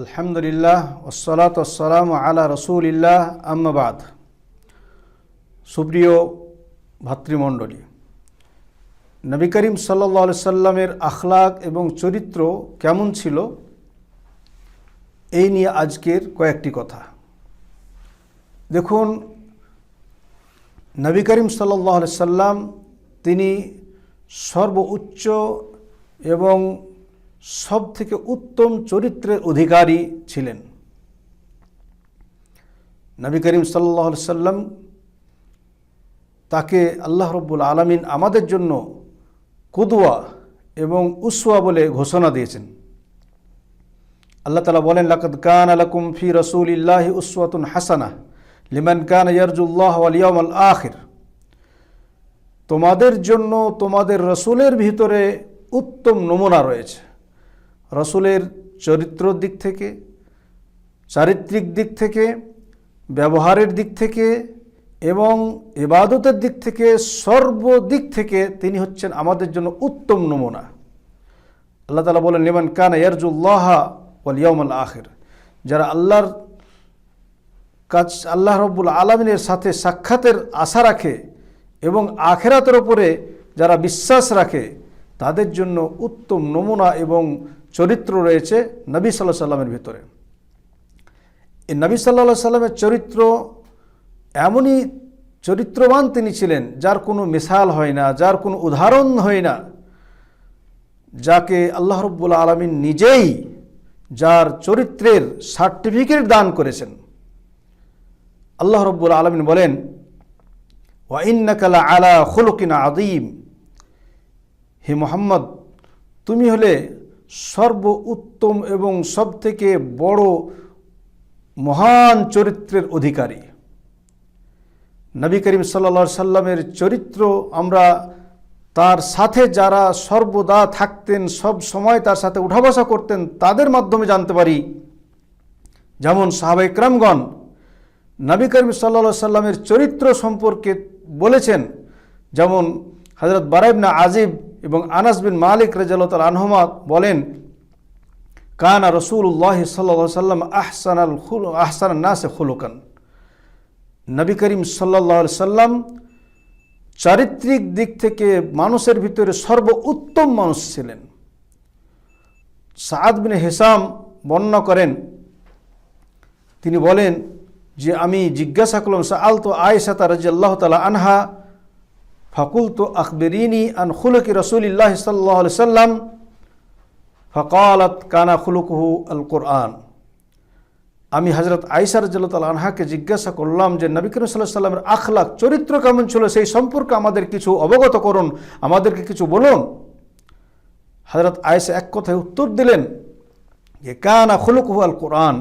আলহামদুলিল্লাহ ওসলাত ওসালাম আলা রসুলিল্লাহ আম্মাবাদ সুপ্রিয় ভাতৃমণ্ডলী, নবী করিম সাল্লা সাল্লামের আখলাক এবং চরিত্র কেমন ছিল? এই নিয়ে আজকের কয়েকটি কথা। দেখুন, নবী করিম সাল্লাহ সাল্লাম তিনি সর্বোচ্চ এবং সব থেকে উত্তম চরিত্রের অধিকারী ছিলেন। নবী করিম সাল্লাহ সাল্লাম তাকে আল্লাহ রব্বুল আলমিন আমাদের জন্য কুদুয়া এবং উসুয়া বলে ঘোষণা দিয়েছেন। আল্লাহ তালা বলেন, লাকদ কান আলাকুম ফি রসুল ইল্লাহি উসওয়াতুন হাসানা লিমান কান ইয়ারজুল্লাহ আলিয়াম আল আখির। তোমাদের জন্য তোমাদের রসুলের ভিতরে উত্তম নমুনা রয়েছে। রসুলের চরিত্র দিক থেকে, চারিত্রিক দিক থেকে, ব্যবহারের দিক থেকে এবং এবাদতের দিক থেকে সর্বদিক থেকে তিনি হচ্ছেন আমাদের জন্য উত্তম নমুনা। আল্লাহ তালা বলেন, লিমান কান ইয়ারজুল্লাহ ওয়ালিয়াউল আখির। যারা আল্লাহর কাজ আল্লাহ রব্বুল আলমিনের সাথে সাক্ষাতের আশা রাখে এবং আখেরাতের ওপরে যারা বিশ্বাস রাখে, তাদের জন্য উত্তম নমুনা এবং চরিত্র রয়েছে নবী সাল্লাহ সাল্লামের ভিতরে। এই নবী সাল্লা সাল্লামের চরিত্র এমনই চরিত্রবান তিনি ছিলেন, যার কোনো মিসাল হয় না, যার কোনো উদাহরণ হয় না, যাকে আল্লাহ রব্বুল আলমিন নিজেই যার চরিত্রের সার্টিফিকেট দান করেছেন। আল্লাহ রব্বুল আলমিন বলেন ওয়াইন্নাকালা আলা খুলকিনা আদিম হে মোহাম্মদ, তুমি হলে সর্ব উত্তম এবং সবথেকে বড় মহান চরিত্রের অধিকারী। নবী করিম সাল্লা সাল্লামের চরিত্র আমরা তার সাথে যারা সর্বদা থাকতেন, সব সময় তার সাথে উঠা বসা করতেন, তাদের মাধ্যমে জানতে পারি। যেমন সাহাবাই ক্রামগণ নবী করিম সাল্লা সাল্লামের চরিত্র সম্পর্কে বলেছেন, যেমন হজরত বারাইবনা আজিব এবং আনাস বিন মালিক রেজাল আনহমা বলেন, কানা রসুল্লাহ সাল্লা সাল্লাম আহসান আল আহসান নাসে খুলুকান। নবী করিম সাল্লা সাল্লাম চারিত্রিক দিক থেকে মানুষের ভিতরে সর্ব উত্তম মানুষ ছিলেন। সাদ বিন হেসাম বর্ণনা করেন, তিনি বলেন যে, আমি জিজ্ঞাসা করলাম সা আল তো আয়সাতা রাজি আল্লাহ তালা আনহা? ফাকুল তো আকবরিনী আন খুলকি রসুলিল্লাহ সাল্লাহ সাল্লাম ফকালত কানা খুলুকহু আল কোরআন আমি হজরত আইসার জল্লাহ আনহাকে জিজ্ঞাসা করলাম যে, নবী করিম সাল্লাহ সাল্লামের চরিত্র কেমন ছিল? সেই সম্পর্কে আমাদের কিছু অবগত করুন, আমাদেরকে কিছু বলুন। হজরত আয়েসা এক কথায় উত্তর দিলেন যে, কানা খুলুকহু আল কোরআন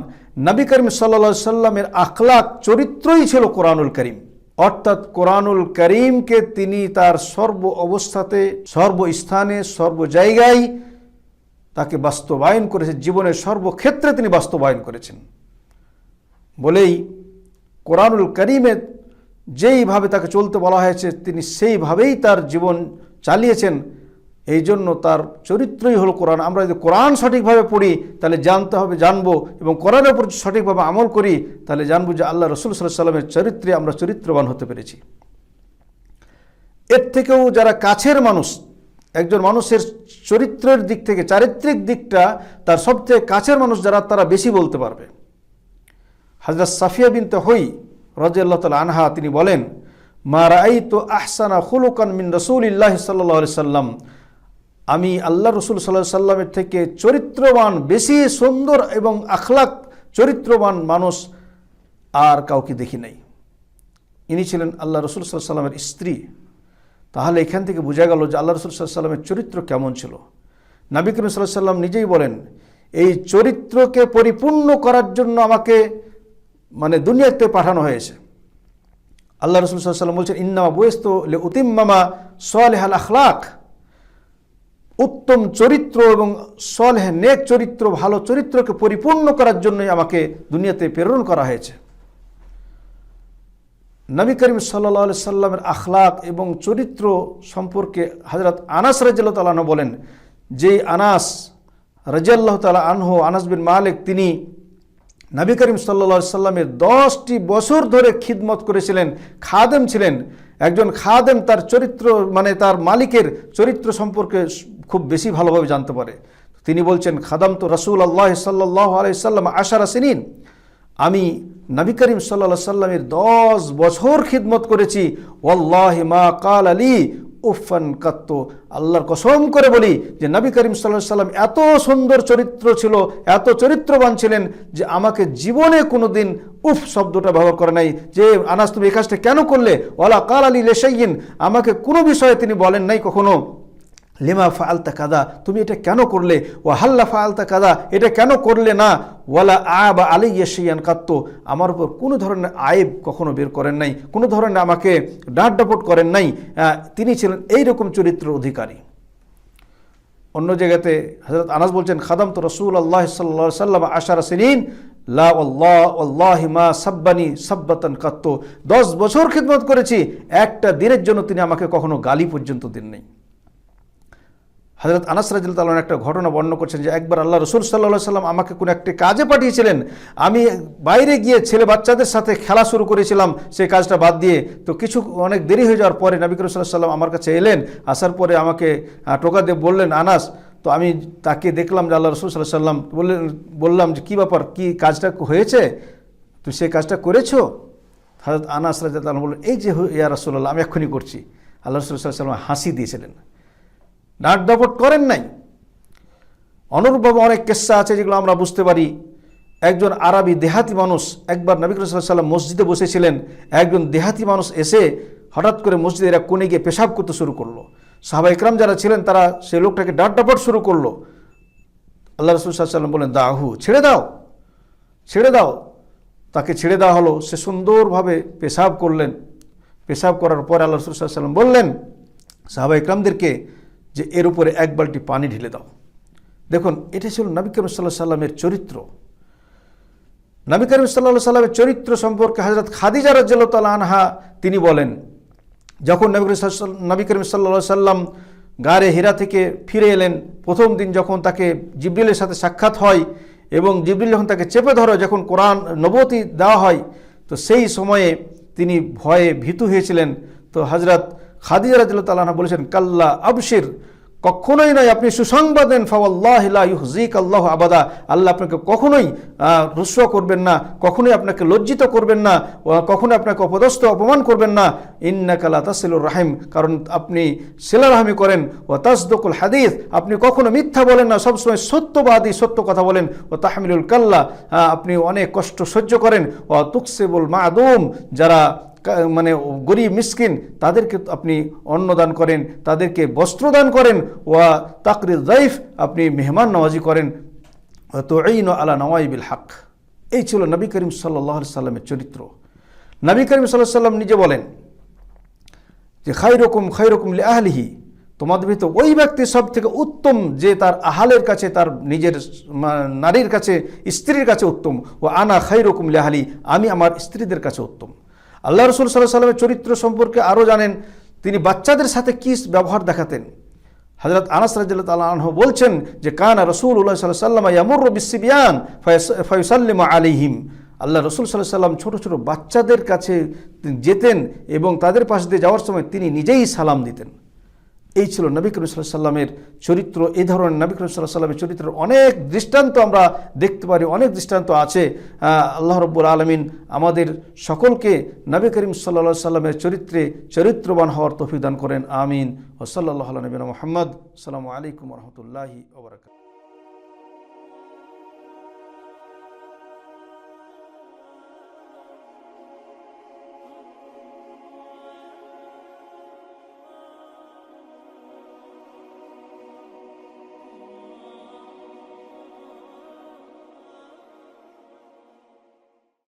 নবী করিম সাল্লা সাল্লামের আখলাক, চরিত্রই ছিল কোরআনুল করিম। অর্থাৎ কোরআনুল করিমকে তিনি তার সর্ব অবস্থাতে সর্বস্থানে সর্ব জায়গায় তাকে বাস্তবায়ন করেছে জীবনের সর্বক্ষেত্রে তিনি বাস্তবায়ন করেছেন। বলেই কোরআনুল করিমে যেইভাবে তাকে চলতে বলা হয়েছে, তিনি সেইভাবেই তার জীবন চালিয়েছেন। এই জন্য তার চরিত্রই হলো কোরআন। আমরা যদি কোরআন সঠিকভাবে পড়ি, তাহলে জানতে হবে, জানব এবং কোরআনের উপর সঠিকভাবে আমল করি, তাহলে জানব যে আল্লাহ রসুল সাল্লাহ সাল্লামের চরিত্রে আমরা চরিত্রবান হতে পেরেছি। এর থেকেও যারা কাছের মানুষ, একজন মানুষের চরিত্রের দিক থেকে, চারিত্রিক দিকটা, তার সবথেকে কাছের মানুষ যারা, তারা বেশি বলতে পারবে। হাজরত সাফিয়া বিনতে হই রাজিয়াল্লাহ তাল আনহা, তিনি বলেন, মা রাই তো আহসানা খুলুকান মিন রসুলিল্লাহ সাল্লাহ সাল্লাম। আমি আল্লাহ রসুল সাল্লাহ সাল্লামের থেকে চরিত্রবান, বেশি সুন্দর এবং আখলাক চরিত্রবান মানুষ আর কাউকে দেখি নাই। ইনি ছিলেন আল্লাহ রসুল সাল্লাহ সাল্লামের স্ত্রী। তাহলে এখান থেকে বোঝা গেল যে আল্লাহ রসুল সাল্লাহ সাল্লামের চরিত্র কেমন ছিল। নাবি করিম সাল্লাহ সাল্লাম নিজেই বলেন, এই চরিত্রকে পরিপূর্ণ করার জন্য আমাকে মানে দুনিয়াতে পাঠানো হয়েছে। আল্লাহ রসুল সাল্লাম বলছেন, ইন্নামা বয়েস্ত লে উতিম্মামা সোয়ালেহাল আখলাক। উত্তম চরিত্র এবং সলহে নেক চরিত্র, ভালো চরিত্রকে পরিপূর্ণ করার জন্যই আমাকে দুনিয়াতে প্রেরণ করা হয়েছে। নবী করিম সাল্লা সাল্লামের আখলাক এবং চরিত্র সম্পর্কে হজরত আনাস রাজিয়াল তালানো বলেন যে আনাস রাজিয়াল্লাহ তালা আনহু, আনাস বিন মালিক, তিনি নবী করিম সাল্লা সাল্লামের দশটি বছর ধরে খিদমত করেছিলেন, খাদেম ছিলেন। একজন খাদেম তার চরিত্র মানে তার মালিকের চরিত্র সম্পর্কে খুব বেশি ভালোভাবে জানতে পারে। তিনি বলছেন খাদাম তো রসুল আল্লাহ সাল্লাহ আলাইসাল্লাম আশারা সিনিন। আমি নবী করিম সাল্লা সাল্লামের দশ বছর খিদমত করেছি। ওল্লাহ মা কাল আলী উফান কাত্ত, আল্লাহর কসম করে বলি যে নবী করিম সাল্লাহ সাল্লাম এত সুন্দর চরিত্র ছিল, এত চরিত্রবান ছিলেন যে আমাকে জীবনে কোনো দিন উফ শব্দটা ব্যবহার করে নাই যে, আনাস, তুমি এই কাজটা কেন করলে? ওলা কাল আলী লেসাইন আমাকে কোনো বিষয়ে তিনি বলেন নাই কখনো। লিমা ফালতা কাদা তুমি এটা কেন করলে? ও হাল্লা ফালতা কাদা এটা কেন করলে না? ওয়ালা আ বা আলি ইয়াসিয়ান কাত্ত, আমার উপর কোনো ধরনের আয়েব কখনো বের করেন নাই, কোনো ধরনের আমাকে ডাঁট ডাপট করেন নাই তিনি ছিলেন এই রকম চরিত্রের অধিকারী। অন্য জায়গাতে হজরত আনাস বলছেন খাদাম তো রসুল আল্লাহ সাল্লা সাল্লাম আশার সিনিন, লা আল্লাহ আল্লাহ মা সাব্বানি সাব্বাতান কাত্ত। দশ বছর খিদমত করেছি, একটা দিনের জন্য তিনি আমাকে কখনো গালি পর্যন্ত দেন নাই। হজরত আনাস রাজিল তালন একটা ঘটনা বর্ণনা করছেন যে একবার আল্লাহ রসুল সাল্লাহ সাল্লাম আমাকে কোনো একটি কাজে পাঠিয়েছিলেন। আমি বাইরে গিয়ে ছেলে বাচ্চাদের সাথে খেলা শুরু করেছিলাম, সেই কাজটা বাদ দিয়ে। তো কিছু অনেক দেরি হয়ে যাওয়ার পরে নবী করিম সাল্লাহ সাল্লাম আমার কাছে এলেন, আসার পরে আমাকে টোকা দিয়ে বললেন, আনাস, তো আমি তাকে দেখলাম যে আল্লাহ রসুল সাল্লাহ সাল্লাম বললেন, বললাম যে কী ব্যাপার, কী কাজটা হয়েছে? তুই সেই কাজটা করেছ? হজরত আনাস রাজা বললেন, এই যে ইয়া রসুল্লাহ আমি এক্ষুনি করছি। আল্লাহ রসুল সাল্লাহ সাল্লাম হাসি দিয়েছিলেন। নাট দাপট করেন নাই। অনুরূপভাবে অনেক কেসা আছে যেগুলো আমরা বুঝতে পারি। একজন আরবি দেহাতি মানুষ একবার নবী সাল্লাম মসজিদে বসেছিলেন। একজন দেহাতি মানুষ এসে হঠাৎ করে মসজিদে এরা কোণে গিয়ে পেশাব করতে শুরু করল। সাহাবা ইকরাম যারা ছিলেন তারা সেই লোকটাকে ডাট ডাপট শুরু করল। আল্লাহ রসুল সাল্লাম বলেন দাহু, ছেড়ে দাও ছেড়ে দাও। তাকে ছেড়ে দেওয়া হলো। সে সুন্দরভাবে পেশাব করলেন। পেশাব করার পরে আল্লাহ রসুল সাল্লাম বললেন, সাহাবা ইকরামদেরকে যে এর উপরে এক বালটি পানি ঢেলে দাও। দেখুন, এটা ছিল নবী করিম সাল্লাহ সাল্লামের চরিত্র। নবী করিম সাল্লাহ সাল্লামের চরিত্র সম্পর্কে হজরত খাদিজা রাজ্লাহ আনহা তিনি বলেন, যখন নবী নবী করিম সাল্লা সাল্লাম গারে হীরা থেকে ফিরে এলেন, প্রথম দিন যখন তাকে জিবরিলের সাথে সাক্ষাৎ হয় এবং জিবরিল যখন তাকে চেপে ধরো, যখন কোরআন নবতী দেওয়া হয়, তো সেই সময়ে তিনি ভয়ে ভীতু হয়েছিলেন। তো হজরত খাদিজা রাজিল্লা তাল্লাহা বলেছেন, কাল্লা আবশির, কখনোই নয় আপনি সুসংবাদ দেন ফাওয়াল্লাহিক আল্লাহ আবাদা। আল্লাহ আপনাকে কখনোই রুস্ব করবেন না, কখনোই আপনাকে লজ্জিত করবেন না কখনোই আপনাকে অপদস্থ, অপমান করবেন না। ইন্নাকালা তাসিলুর রাহিম, কারণ আপনি সিলারহামি করেন। ও তাসদকুল হাদিস, আপনি কখনো মিথ্যা বলেন না, সবসময় সত্যবাদী, সত্য কথা বলেন। ও তাহমিলুল কাল্লা আপনি অনেক কষ্ট সহ্য করেন। ও তুকসেবুল মাদুম, যারা মানে গরিব, মিসকিন, তাদেরকে আপনি অন্নদান করেন, তাদেরকে বস্ত্রদান করেন, ওয়া তাকরির জাইফ আপনি মেহমান নওয়াজি করেন। তো এই আলা নওয়াইবিল হাক। এই ছিল নবী করিম সাল্লাহ সাল্লামের চরিত্র। নবী করিম সাল্লাহ সাল্লাম নিজে বলেন যে খাই রকম খাই রকম আহলিহি তোমাদের ভিতর ওই ব্যক্তি সব থেকে উত্তম যে তার আহালের কাছে, তার নিজের নারীর কাছে, স্ত্রীর কাছে উত্তম। ও আনা খাই রকম লেহালি আমি আমার স্ত্রীদের কাছে উত্তম। আল্লাহ রসুল সাল্লাহ সাল্লামের চরিত্র সম্পর্কে আরও জানেন। তিনি বাচ্চাদের সাথে কী ব্যবহার দেখাতেন? হজরত আনাস রাজিল্লা আনহ বলছেন যে, কানা রসুল উল্লাহ সাল্লাহ সাল্লাম ইয়ামুর বিসিবিয়ান ফয়সাল্লিম আলিহিম আল্লাহ রসুল সাল্লাহ সাল্লাম ছোটো ছোটো বাচ্চাদের কাছে যেতেন এবং তাদের পাশ দিয়ে যাওয়ার সময় তিনি নিজেই সালাম দিতেন। এই ছিল নবী করিম সাল্লাহ সাল্লামের চরিত্র, এই ধরনের নবী করিম সাল্লাহ সাল্লামের চরিত্রের অনেক দৃষ্টান্ত আমরা দেখতে পারি, অনেক দৃষ্টান্ত আছে। আল্লাহ রব্বুল আলমিন আমাদের সকলকে নবী করিম সাল্লা সাল্লামের চরিত্রে চরিত্রবান হওয়ার তফিদান করেন। আমিন। ও সাল্লাহ নবীন মোহাম্মদ। সালামু আলাইকুম রহমতুল্লাহি ওবরাকাত